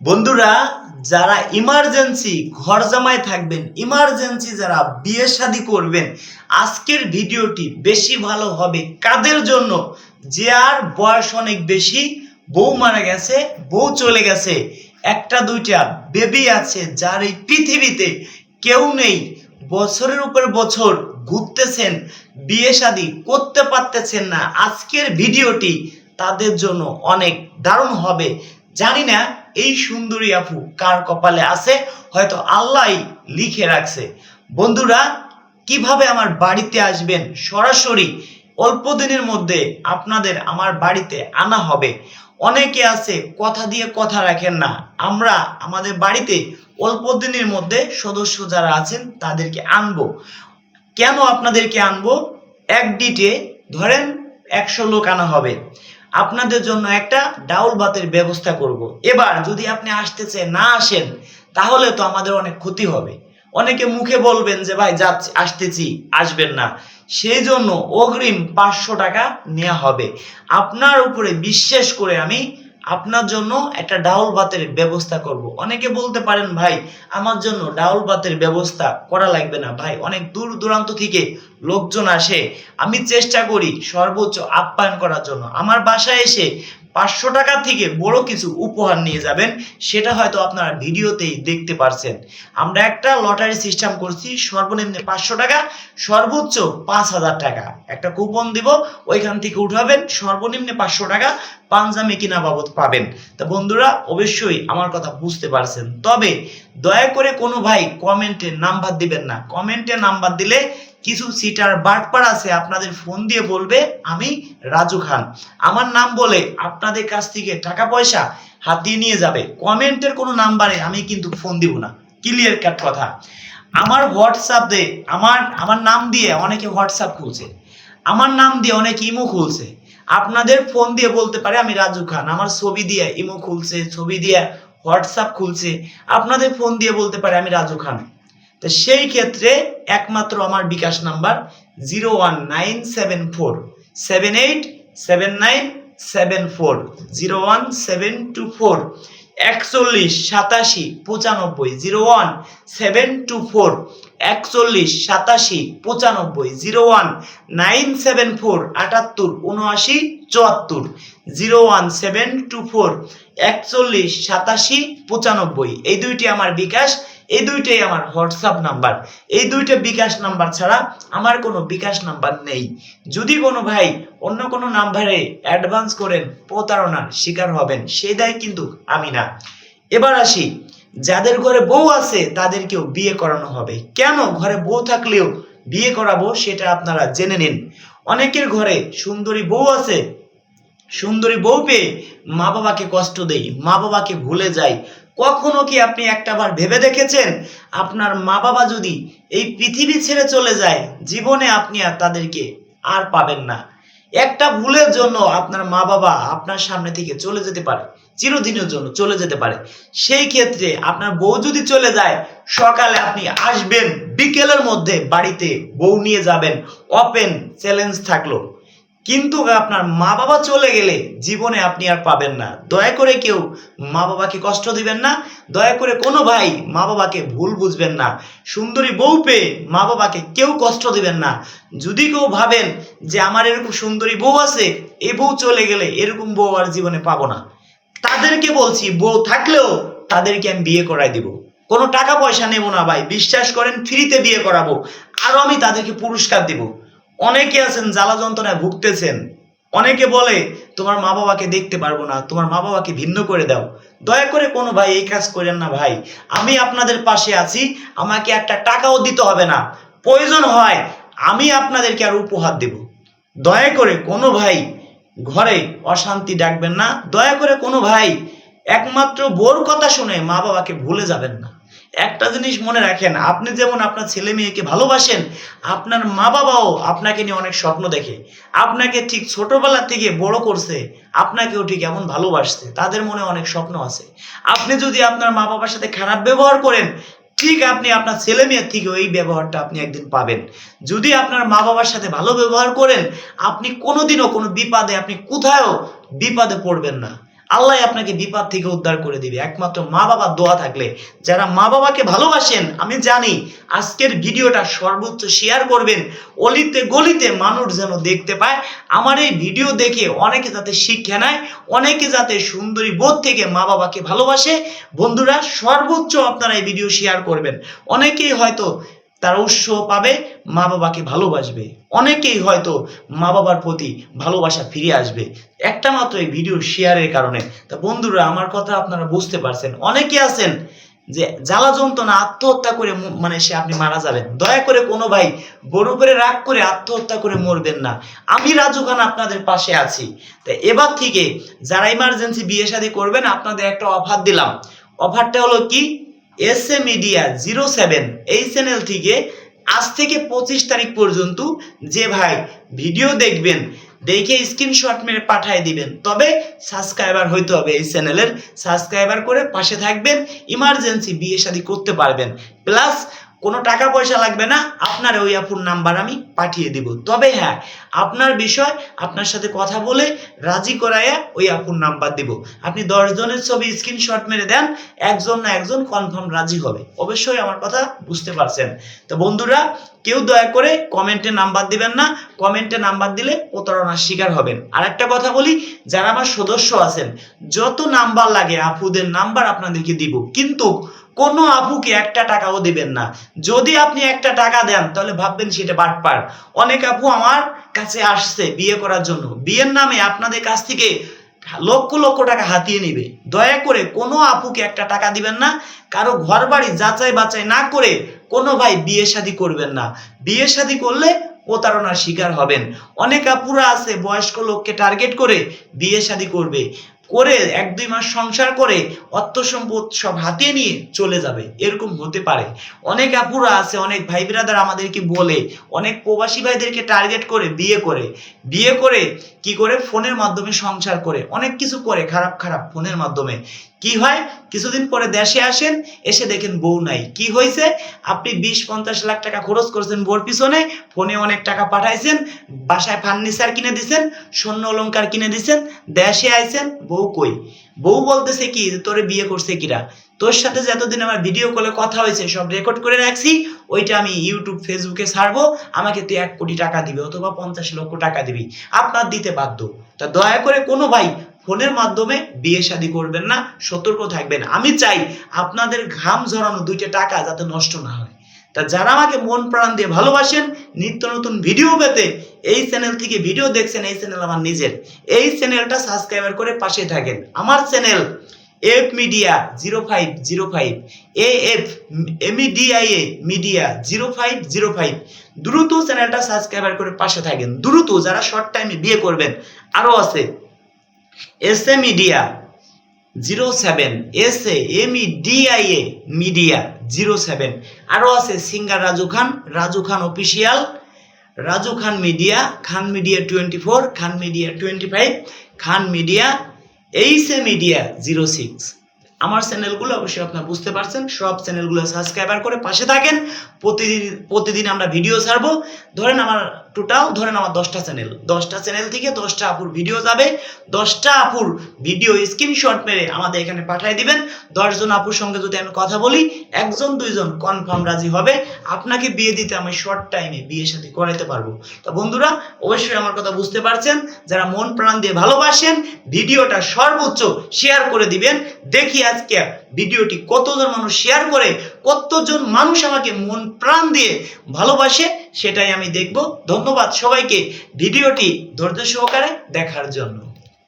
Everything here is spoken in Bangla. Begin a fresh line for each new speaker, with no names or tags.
বন্ধুরা, যারা ইমার্জেন্সি ঘর জামায় থাকবেন ইমার্জেন্সি যারা বিয়ে শাদী করবেন, আজকের ভিডিওটি বেশি ভালো হবে কাদের জন্য? যে আর বয়স অনেক বেশি, বউ মারা গেছে, বউ চলে গেছে, একটা, দুইটা বেবি আছে যার এই পৃথিবীতে কেউ নেই, বছরের উপর বছর ঘুরতেছেন, বিয়ে শাদী করতে পারতেছেন না, আজকের ভিডিওটি তাদের জন্য অনেক দারুণ হবে। জানি না এই সুন্দরী আপু কার কপালে আছে? হয়তো আল্লাহ লিখে রাখছে। বন্ধুরা, কীভাবে আমার বাড়িতে আসবেন? সরাসরি অল্প দিনের মধ্যে আপনাদের আমার বাড়িতে আনা হবে। অনেকে আছে, কথা দিয়ে কথা রাখেন না। আমরা আমাদের বাড়িতে অল্প দিনের মধ্যে সদস্য যারা আছেন, তাদেরকে আনব। কেন আপনাদেরকে আনব? এক ডিটে ধরেন একশো লোক আনা হবে। আপনাদের জন্য একটা ডাউল বাতের ব্যবস্থা করব। এবার যদি আপনি আসতেছে, না আসেন, তাহলে তো আমাদের অনেক ক্ষতি হবে। অনেকে মুখে বলবেন যে, ভাই যাচ্ছি আসতেছি, আসবেন না। সেই জন্য অগ্রিম পাঁচশো টাকা নেওয়া হবে। আপনার উপরে বিশ্বাস করে আমি আপনার জন্য একটা ডাউল বাতের ব্যবস্থা করব। অনেকে বলতে পারেন, ভাই, আমার জন্য ডাউল বাতের ব্যবস্থা করা লাগবে না। ভাই, অনেক দূর দূরান্ত থেকে লোকজন আসে, আমি চেষ্টা করি সর্বোচ্চ আপ্যায়ন করার জন্য। আমার বাসায় এসে পাঁচশো টাকা থেকে বড় কিছু উপহার নিয়ে যাবেন, সেটা হয়তো আপনারা ভিডিওতেই দেখতে পারছেন। আমরা একটা লটারি সিস্টেম করছি, সর্বনিম্ন পাঁচশো টাকা, সর্বোচ্চ পাঁচ হাজার টাকা। একটা কুপন দিব, ওইখান থেকে উঠাবেন, সর্বনিম্ন পাঁচশো টাকা পাঞ্জামি কিনা বাবদ পাবেন। তা বন্ধুরা, অবশ্যই আমার কথা বুঝতে পারছেন। তবে দয়া করে কোনো ভাই কমেন্টে নাম্বার দিবেন না। কমেন্টে নাম্বার দিলে কিছু সিটার বাটপার আছে, আপনাদের ফোন দিয়ে বলবে, আমি রাজু খান। আমার নাম বলে আপনাদের কাছ থেকে টাকা পয়সা হাতিয়ে নিয়ে যাবে। কমেন্টের কোনো নাম্বারে আমি কিন্তু ফোন দিব না। ক্লিয়ার কাট কথা। আমার হোয়াটসঅ্যাপে আমার আমার নাম দিয়ে অনেকে হোয়াটসঅ্যাপ খুলছে। আমার নাম দিয়ে অনেকে ইমো খুলছে। আপনাদের ফোন দিয়ে বলতে পারে আমি রাজু খান। আমার ছবি দিয়ে ইমো খুলছে, ছবি দিয়ে হোয়াটসঅ্যাপ খুলছে। আপনাদের ফোন দিয়ে বলতে পারে আমি রাজু খান। তো সেই ক্ষেত্রে একমাত্র আমার bKash number zero one nine seven four, seven eight, seven nine, seven four, zero one seven two four, একচল্লিশ, সাতাশি, পঁচানব্বই, zero one seven two four, একচল্লিশ, সাতাশি, পঁচানব্বই, zero one nine seven four, আটাত্তর উনআশি চুয়াত্তর, zero one seven two four, একচল্লিশ, সাতাশি, পঁচানব্বই, এই দুইটি আমার বিকাশ এই দুইটাই আমার হোয়াটসঅ্যাপ নাম্বার। এই দুইটা বিকাশ নাম্বার ছাড়া আমার কোনো বিকাশ নাম্বার নেই। যদি কোনো ভাই অন্য কোনো নাম্বারে অ্যাডভান্স করেন, প্রতারণার শিকার হবেন, সেই দায় কিন্তু আমি না। এবার আসি, যাদের ঘরে বউ আছে তাদেরকেও বিয়ে করানো হবে। কেন ঘরে বউ থাকলেও বিয়ে করাবো সেটা আপনারা জেনে নিন। অনেকের ঘরে সুন্দরী বউ আছে, সুন্দরী বউ পেয়ে মা বাবাকে কষ্ট দেই মা বাবাকে ভুলে যাই কখনো কি আপনি একটাবার ভেবে দেখেছেন? আপনার মা বাবা যদি এই পৃথিবী ছেড়ে চলে যায়, জীবনে আপনি আর তাদেরকে আর পাবেন না। একটা ভুলের জন্য আপনার মা বাবা আপনার সামনে থেকে চলে যেতে পারে, চিরদিনের জন্য চলে যেতে পারে। সেই ক্ষেত্রে আপনার বউ যদি চলে যায়, সকালে আপনি আসবেন, বিকেলের মধ্যে বাড়িতে বউ নিয়ে যাবেন। ওপেন চ্যালেঞ্জ থাকল। কিন্তু আপনার মা বাবা চলে গেলে জীবনে আপনি আর পাবেন না। দয়া করে কেউ মা বাবাকে কষ্ট দিবেন না। দয়া করে কোনো ভাই মা বাবাকে ভুল বুঝবেন না। সুন্দরী বউ পেয়ে মা বাবাকে কেউ কষ্ট দিবেন না। যদি কেউ ভাবেন যে আমার এরকম সুন্দরী বউ আছে, এই বউ চলে গেলে এরকম বউ আর জীবনে পাবো না। তাদেরকে বলছি, বউ থাকলেও তাদেরকে আমি বিয়ে করাই দিব। কোনো টাকা পয়সা নেব না ভাই। বিশ্বাস করেন, ফ্রিতে বিয়ে করাবো। আরও আমি তাদেরকে পুরস্কার দিব। অনেকে আছেন, জ্বালা যন্ত্রণায় ভুগতেছেন। অনেকে বলে, তোমার মা বাবাকে দেখতে পারব না, তোমার মা বাবাকে ভিন্ন করে দাও। দয়া করে কোনো ভাই এই কাজ করেন না ভাই। আমি আপনাদের পাশে আছি, আমাকে একটা টাকাও দিতে হবে না। প্রয়োজন হয়, আমি আপনাদেরকে আর উপহার দেব। দয়া করে কোনো ভাই ঘরে অশান্তি ডাকবেন না। দয়া করে কোনো ভাই একমাত্র বোর কথা শুনে মা বাবাকে ভুলে যাবেন না। একটা জিনিস মনে রাখেন, আপনি যেমন আপনার ছেলে মেয়েকে ভালোবাসেন, আপনার মা বাবাও আপনাকে নিয়ে অনেক স্বপ্ন দেখে। আপনাকে ঠিক ছোটবেলা থেকে বড় করছে, আপনাকেও ঠিক এমন ভালোবাসছে, তাদের মনে অনেক স্বপ্ন আছে। আপনি যদি আপনার মা বাবার সাথে খারাপ ব্যবহার করেন, ঠিক আপনি আপনার ছেলে মেয়ের থেকে ওই ব্যবহারটা আপনি একদিন পাবেন। যদি আপনার মা বাবার সাথে ভালো ব্যবহার করেন, আপনি কোনোদিনও কোনো বিপদে, আপনি কোথাও বিপদে পড়বেন না। আল্লাহ আপনাকে বিপদ থেকে উদ্ধার করে দিবে। একমাত্র মা বাবার দোয়া থাকলে। যারা মা বাবাকে ভালোবাসেন, আমি জানি আজকের ভিডিওটা সর্বোচ্চ শেয়ার করবেন। অলিতে গলিতে মানুষ যেন দেখতে পায়। আমার এই ভিডিও দেখে অনেকে যাতে শিক্ষা নেয়, অনেকে যাতে সুন্দরী বোধ থেকে মা বাবাকে ভালোবাসে। বন্ধুরা, সর্বোচ্চ আপনারা এই ভিডিও শেয়ার করবেন। অনেকেই হয়তো তার উৎস পাবে, মা বাবাকে ভালোবাসবে। অনেকেই হয়তো মা বাবার প্রতি ভালোবাসা ফিরে আসবে। একটা মাত্র এই ভিডিও শেয়ারের কারণে। তা বন্ধুরা, আমার কথা আপনারা বুঝতে পারছেন। অনেকে আছেন যে জ্বালা যন্ত্রণা, আত্মহত্যা করে মানে সে আপনি মারা যাবেন। দয়া করে কোনো ভাই বড় করে রাগ করে আত্মহত্যা করে মরবেন না। আমি রাজু খান আপনাদের পাশে আছি। তা এবার থেকে যারা ইমার্জেন্সি বিয়ে শাদী করবেন, আপনাদের একটা অফার দিলাম। অফারটা হলো কি? S A media zero seven এই চ্যানেল থেকে আজ থেকে পঁচিশ তারিখ পর্যন্ত যে ভাই ভিডিও দেখবেন, দেখে স্ক্রিনশট মেরে পাঠিয়ে দিবেন। তবে সাবস্ক্রাইবার হইতে হবে এই চ্যানেলের সাবস্ক্রাইবার করে পাশে থাকবেন ইমার্জেন্সি বিয়ে শাদী করতে পারবেন। প্লাস কোনো টাকা পয়সা লাগবে না, আপনার ওই আপুর নাম্বার আমি পাঠিয়ে দিব। তবে হ্যাঁ আপনার বিষয়, আপনার সাথে কথা বলে রাজি করাইয়া ওই আপুর নাম্বার দিব। আপনি দশ জনের ছবি স্ক্রিনশট মেরে দেন, একজন না একজন কনফার্ম রাজি হবে। অবশ্যই আমার কথা বুঝতে পারছেন। তো বন্ধুরা, কেউ দয়া করে কমেন্টে নাম্বার দিবেন না কমেন্টে নাম্বার দিলে প্রতারণার শিকার হবেন। আর একটা কথা বলি, যারা আমার সদস্য আছেন, যত নাম্বার লাগে, আপুদের নাম্বার আপনাদেরকে দিব। কিন্তু কোনো আপুকে একটা টাকাও দেবেন না। যদি আপনি একটা টাকা দেন, তাহলে ভাববেন সেটা বাটপার। অনেক আপু আমার কাছে আসছে বিয়ে করার জন্য। বিয়ের নামে আপনাদের কাছ থেকে লক্ষ লক্ষ টাকা হাতিয়ে নিবে। দয়া করে কোনো আপুকে একটা টাকা দিবেন না। কারও ঘর বাড়ি যাচাই বাছাই না করে কোনো ভাই বিয়ে শাদী করবেন না। বিয়ে শাদী করলে প্রতারণার শিকার হবেন। অনেক আপুরা আছে বয়স্ক লোককে টার্গেট করে বিয়ে শাদী করবে। করে এক দুই মাস সংসার করে অর্থ সম্পদ সব হাতিয়ে নিয়ে চলে যাবে, এরকম হতে পারে। অনেক আপুরা আছে, অনেক ভাই বিরাদার আমাদেরকে বলে, অনেক প্রবাসী ভাইদেরকে টার্গেট করে বিয়ে করে। বিয়ে করে কি করে? ফোনের মাধ্যমে সংসার করে। অনেক কিছু করে, খারাপ খারাপ ফোনের মাধ্যমে। কি হয়? কিছুদিন পরে দেশে আসেন, এসে দেখেন বউ নাই। কি হয়েছে আপনি বিশ, পঞ্চাশ লাখ টাকা খরচ করেছেন বউর পিছনে, ফোনে অনেক টাকা পাঠাইছেন, বাসায় ফার্নিচার কিনে দিছেন, স্বর্ণ অলংকার কিনে দিছেন, দেশে আইছেন, বউ কই? বউ বলতেছে কি তোরে বিয়ে করছে কিরা? তোর সাথে যে এতদিন আমার ভিডিও কলে কথা হয়েছে, সব রেকর্ড করে রাখছি, ওইটা আমি ইউটিউব ফেসবুকে ছাড়বো, আমাকে তুই এক কোটি টাকা দিবি, অথবা পঞ্চাশ লক্ষ টাকা দিবি। আপনার দিতে বাধ্য। তা দয়া করে কোনো ভাই ফোনের মাধ্যমে বিয়ে শাদী করবেন না, সতর্ক থাকবেন। আমি চাই আপনাদের ঘাম ঝরানো দুইটা টাকা যাতে নষ্ট না হয়। তা যারা আমাকে মন প্রাণ দিয়ে ভালোবাসেন, নিত্য নতুন ভিডিও পেতে এই চ্যানেল থেকে ভিডিও দেখছেন, এই চ্যানেল আমার নিজের। এই চ্যানেলটা সাবস্ক্রাইবার করে পাশে থাকেন। আমার channel F media zero five zero five, A F M E D I A media zero five zero five. দ্রুত চ্যানেলটা সাবস্ক্রাইবার করে পাশে থাকেন। দ্রুত যারা শর্ট টাইমে বিয়ে করবেন আরও আছে। S A media zero seven S A M E D I A media zero seven আরও আছে singer Raju Khan Raju Khan official Raju Khan media Khan media twenty four Khan media twenty five Khan media H A media zero six আমার চ্যানেলগুলো অবশ্যই আপনারা বুঝতে পারছেন। সব চ্যানেলগুলো সাবস্ক্রাইবার করে পাশে থাকেন। প্রতিদিন প্রতিদিন আমরা ভিডিও ছাড়বো। ধরেন আমার টোটাল ধরেন আমার দশটা চ্যানেল। দশটা চ্যানেল থেকে দশটা আপুর ভিডিও যাবে। দশটা আপুর ভিডিও স্ক্রিনশট মেরে আমাদের এখানে পাঠিয়ে দিবেন। দশজন আপুর সঙ্গে যদি আমি কথা বলি, একজন, দুইজন কনফার্ম রাজি হবে। আপনাকে বিয়ে দিতে আমি শর্ট টাইমে বিয়ের সাথে করাইতে পারব। তো বন্ধুরা, অবশ্যই আমার কথা বুঝতে পারছেন। যারা মন প্রাণ দিয়ে ভালোবাসেন ভিডিওটা সর্বোচ্চ শেয়ার করে দিবেন। দেখি আজকে ভিডিওটি কতজন মানুষ শেয়ার করে, কতজন মানুষ আমাকে মন প্রাণ দিয়ে ভালোবাসে, সেটাই আমি দেখব। ধন্যবাদ সবাইকে। ভিডিওটি ধৈর্য সহকারে দেখার জন্য।